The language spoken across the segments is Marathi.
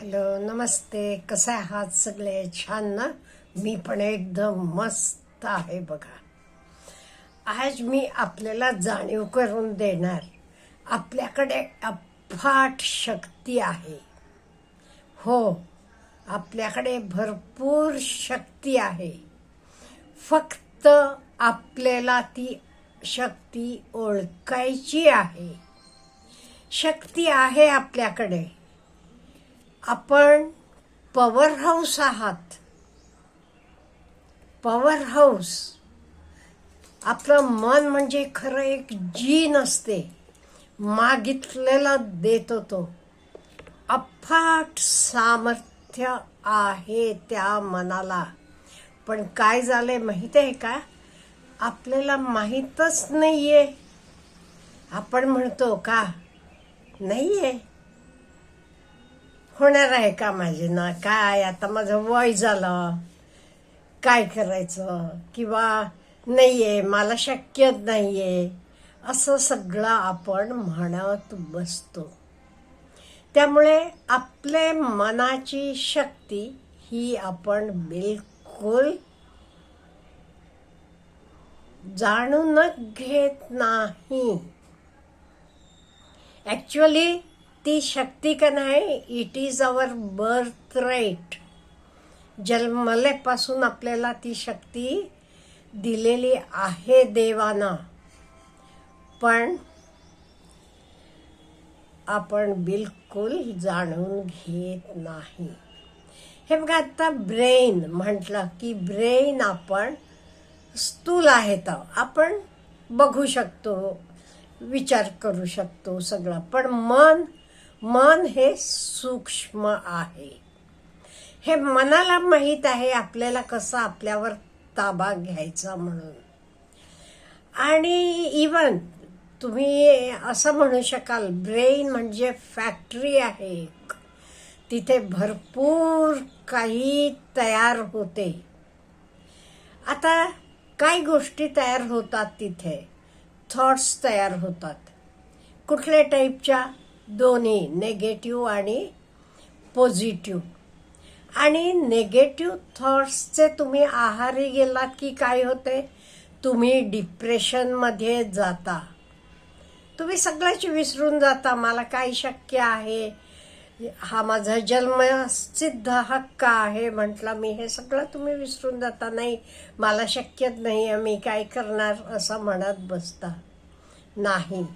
हॅलो नमस्ते. कसं आहात सगळे? छान ना? मी पण एकदम मस्त आहे बघा. आज मी आपल्याला जाणीव करून देणार. आपल्याकडे अफाट शक्ती आहे. हो आपल्याकडे भरपूर शक्ती आहे. फक्त आपल्याला ती शक्ती ओळखायची आहे. शक्ती आहे आपल्याकडे. आपण पॉवर हाऊस आहात. पॉवर हाऊस आपलं मन म्हणजे खरं एक जीन असते. मागितलेला देतो तो. अफाट सामर्थ्य आहे त्या मनाला. पण काय झालंय माहीत आहे का? आपल्याला माहीतच नाही आहे आपण म्हणतो का? नाही आहे होणार आहे का माझे ना? काय? आता माझं वय झालं. काय करायचं? किंवा नाहीये मला शक्य नाहीये. असं सगळं आपण म्हणत बसतो. त्यामुळे आपले मनाची शक्ती ही आपण बिलकुल जाणूनच घेत नाही. ॲक्च्युली ती शक्ती का नाही? It is our birth right जन्मलेपासून आपल्याला ती शक्ती दिलेली आहे देवानं. पण आपण बिलकुल जाणून घेत नाही. हे बघा आता ब्रेन म्हटलं की ब्रेन आपण स्थूल आहेत. आपण बघू शकतो विचार करू शकतो सगळं. पण मन मन हे सूक्ष्म आहे. हे मनाला माहीत आहे आपल्याला कसं आपल्यावर ताबा घ्यायचा म्हणून. आणि इवन तुम्ही असं म्हणू शकाल ब्रेन म्हणजे फॅक्टरी आहे. तिथे भरपूर काही तयार होते. आता काय गोष्टी तयार होतात तिथे? थॉट्स तयार होतात. कुठल्या टाईपच्या दोन्ही नेगेटिव्ह आणि पॉझिटिव्ह आणि नेगेटिव्ह थॉट्सचे तुम्ही आहारी गेलात की काय होते? तुम्ही डिप्रेशनमध्ये जाता. तुम्ही सगळ्याची विसरून जाता मला काय शक्य आहे? हा माझा जन्म सिद्ध हक्क आहे म्हटला मी हे सगळं तुम्ही विसरून जाता. नाही मला शक्यच नाही आहे मी काय करणार असं म्हणत बसता. नाही.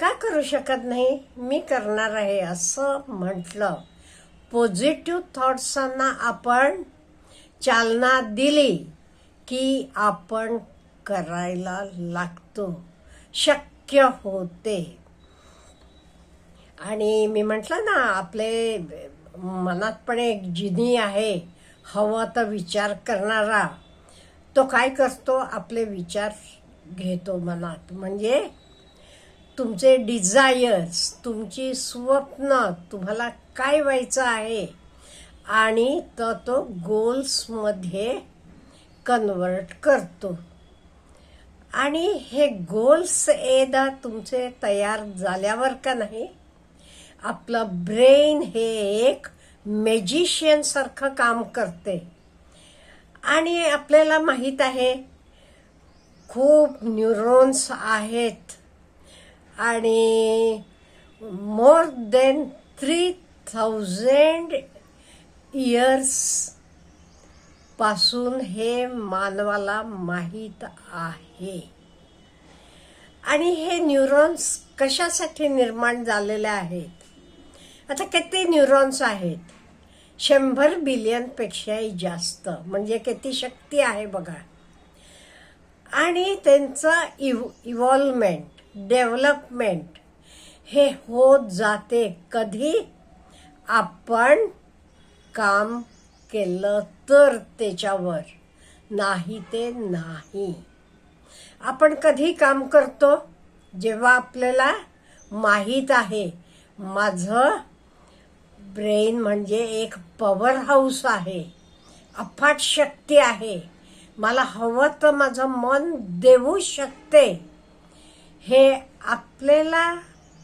का करू शकत नाही? मी करणार आहे असं म्हटलं. पॉझिटिव्ह थॉट्सांना आपण चालना दिली की आपण करायला लागतो. शक्य होते. आणि मी म्हटलं ना आपले मनात पण एक जिनी आहे. हवा तर विचार करणारा. तो काय करतो? आपले विचार घेतो मनात. म्हणजे तुमचे डिझायर्स तुमची स्वप्न तुम्हाला काय व्हायचं आहे? आणि तो तो गोल्समध्ये कन्वर्ट करतो. आणि हे गोल्स एकदा तुमचे तयार झाल्यावर का नाही? आपलं ब्रेन हे एक मॅजिशियनसारखं काम करते. आणि आपल्याला माहीत आहे खूप न्यूरोन्स आहेत. आणि मोर देन थ्री थाउजंड इयर्सपासून हे मानवाला माहीत आहे. आणि हे न्यूरॉन्स कशासाठी निर्माण झालेले आहेत? आता किती न्यूरॉन्स आहेत? शंभर बिलियनपेक्षाही जास्त. म्हणजे किती शक्ती आहे बघा. आणि त्यांचं इव इव्हॉल्वमेंट डेव्हलपमेंट. हे होत जाते. कधी आपण काम केलं तर त्याच्यावर. नाही ते नाही. आपण कधी काम करतो? जेव्हा आपल्याला माहीत आहे. माझं ब्रेन म्हणजे एक पॉवर हाऊस आहे. अफाट शक्ती आहे. मला हवं तर माझं मन देऊ शकते. हे आपल्याला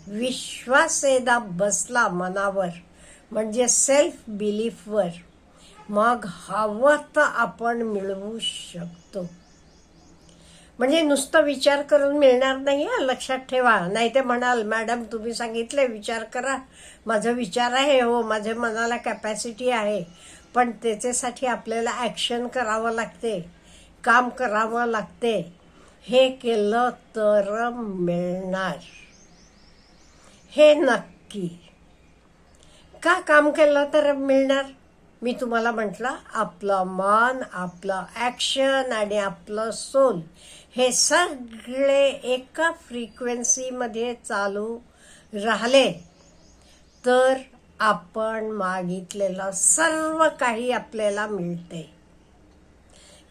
विश्वास एकदा बसला मनावर म्हणजे सेल्फ बिलीफवर मग हवं तर आपण मिळवू शकतो. म्हणजे नुसतं विचार करून मिळणार नाही हं, लक्षात ठेवा. नाही ते म्हणाल मॅडम तुम्ही सांगितले विचार करा. माझा विचार आहे हो माझ्या मनाला कॅपॅसिटी आहे. पण त्याच्यासाठी आपल्याला ॲक्शन करावं लागते काम करावं लागते. हे केलं तर मिळणार. हे नक्की. का काम केलं तर मिळणार? मी तुम्हाला म्हटलं आपलं मन आपलं ॲक्शन आणि आपलं सोल हे सगळे एका फ्रिक्वेन्सीमध्ये चालू राहिले. तर आपण मागितलेलं सर्व काही आपल्याला मिळते.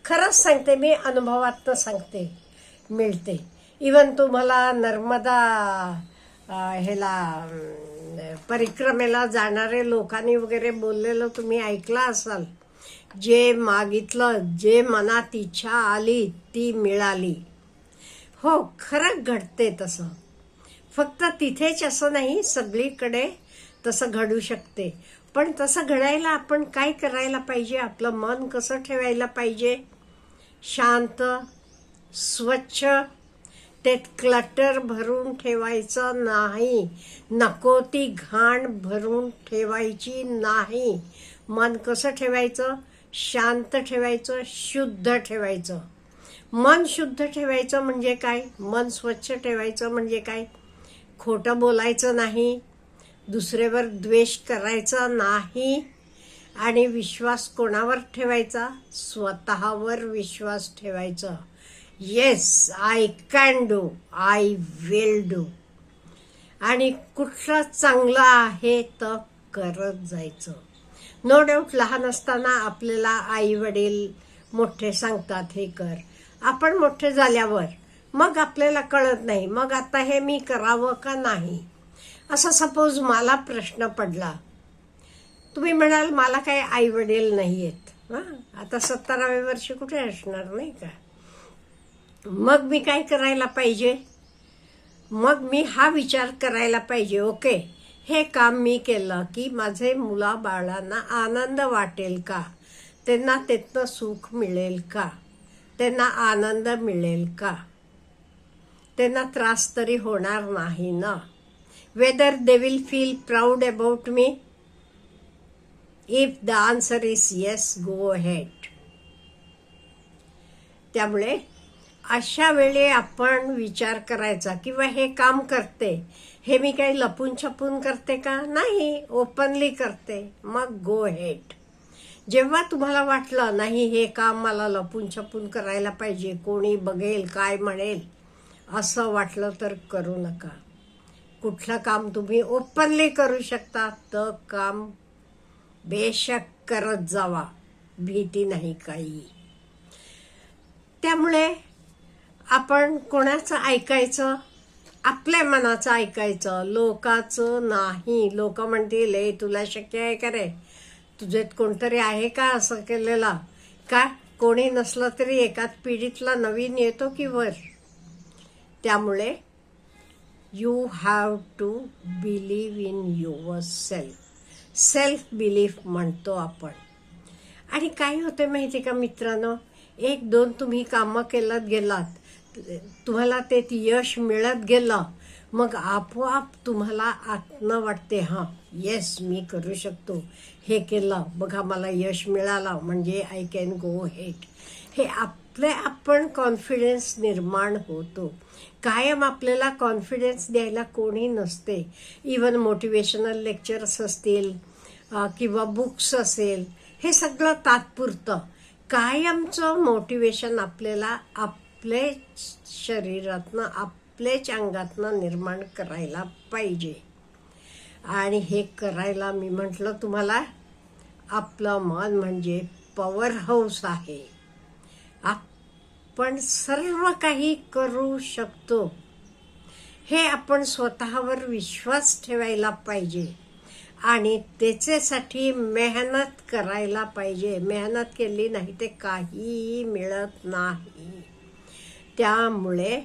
खरंच सांगते मी अनुभवातनं सांगते. मिळते. इवन तुम्हाला नर्मदा ह्याला परिक्रमेला जाणारे लोकांनी वगैरे बोललेलं तुम्ही ऐकलं असाल. जे मागितलं जे मनात इच्छा आली ती मिळाली. हो खरं घडते तसं. फक्त तिथेच असं नाही सगळीकडे तसं घडू शकते. पण तसं घडायला आपण काय करायला पाहिजे? आपलं मन कसं ठेवायला पाहिजे? शांत स्वच्छ. त्यात क्लटर भरून ठेवायचं नाही. नको ती घाण भरून ठेवायची नाही. मन कसं ठेवायचं? शांत ठेवायचं शुद्ध ठेवायचं. मन शुद्ध ठेवायचं म्हणजे काय? मन स्वच्छ ठेवायचं म्हणजे काय? खोटं बोलायचं नाही. दुसऱ्यावर द्वेष करायचा नाही. आणि विश्वास कोणावर ठेवायचा? स्वतःवर विश्वास ठेवायचा. Yes I can do I will do आणि कुठलं चांगलं आहे तर करत जायचं. नो डाऊट लहान असताना आपल्याला आई वडील मोठे सांगतात हे कर. आपण मोठे झाल्यावर मग आपल्याला कळत नाही मग आता हे मी करावं का नाही? असा सपोज मला प्रश्न पडला. तुम्ही म्हणाल मला काही आई वडील नाही आहेत हां? आता सत्तराव्या वर्षी कुठे असणार नाही का? मग मी काय करायला पाहिजे? मग मी हा विचार करायला पाहिजे ओके? हे काम मी केलं की माझे मुला बाळांना आनंद वाटेल का? त्यांना त्यातनं सुख मिळेल का? त्यांना आनंद मिळेल का? त्यांना त्रास तरी होणार नाही ना? Whether they will feel proud about me if the answer is yes go head त्यामुळे अशा वेळी आपण विचार करायचा किंवा हे काम करते हे मी काही लपून छपून करते का? नाही ओपनली करते. मग गो हेट जेव्हा तुम्हाला वाटलं नाही हे काम मला लपून छपून करायला पाहिजे कोणी बघेल काय म्हणेल असं वाटलं तर करू नका. कुठलं काम तुम्ही ओपनली करू शकता तर काम बेशक करत जावा. भीती नाही काही. त्यामुळे आपण कोणाचं ऐकायचं? आपल्या मनाचं ऐकायचं. लोकाचं नाही. लोक म्हणतील ए तुला शक्य आहे का रे? तुझ्यात कोणतरी आहे का असं केलेला? का? कोणी नसलं तरी एकाच पिढीतला नवीन येतो की वर? त्यामुळे you have to believe in yourself self belief म्हणतो आपण. आणि काय होते माहिती का मित्रांनो? एक दोन तुम्ही कामं केलात गेलात. तुम्हाला ते यश मिळत गेलं मग आपोआप तुम्हाला आत्म वाटते हां येस मी करू शकतो. हे केलं बघा मला यश मिळालं म्हणजे आय कॅन गो हेट हे आपले आपण कॉन्फिडन्स निर्माण होतो. कायम आपल्याला कॉन्फिडन्स द्यायला कोणी नसते. इवन मोटिवेशनल लेक्चर्स असतील किंवा बुक्स असेल हे सगळं तात्पुरतं. कायमचं मोटिवेशन आपल्याला आप आपलेच शरीरातनं आपल्याच अंगातनं निर्माण करायला पाहिजे. आणि हे करायला मी म्हटलं तुम्हाला आपलं मन म्हणजे पॉवर हाऊस आहे. आपण सर्व काही करू शकतो. हे आपण स्वतःवर विश्वास ठेवायला पाहिजे. आणि त्याच्यासाठी मेहनत करायला पाहिजे. मेहनत केली नाही ते काहीही मिळत नाही. त्यामुळे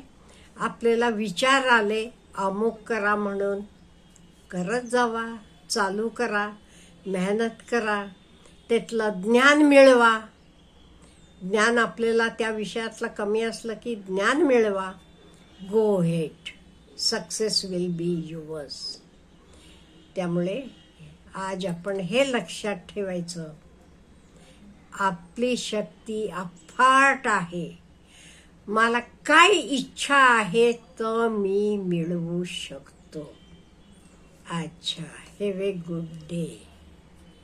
आपल्याला विचार आले अमुक करा म्हणून. करत जावा चालू करा मेहनत करा त्यातलं ज्ञान मिळवा. ज्ञान आपल्याला त्या विषयातलं कमी असलं की ज्ञान मिळवा. Go head success will be yours त्यामुळे आज आपण हे लक्षात ठेवायचं. आपली शक्ती अफाट आहे. मला काय इच्छा आहे तर मी मिळवू शकतो. अच्छा हॅव ए गुड डे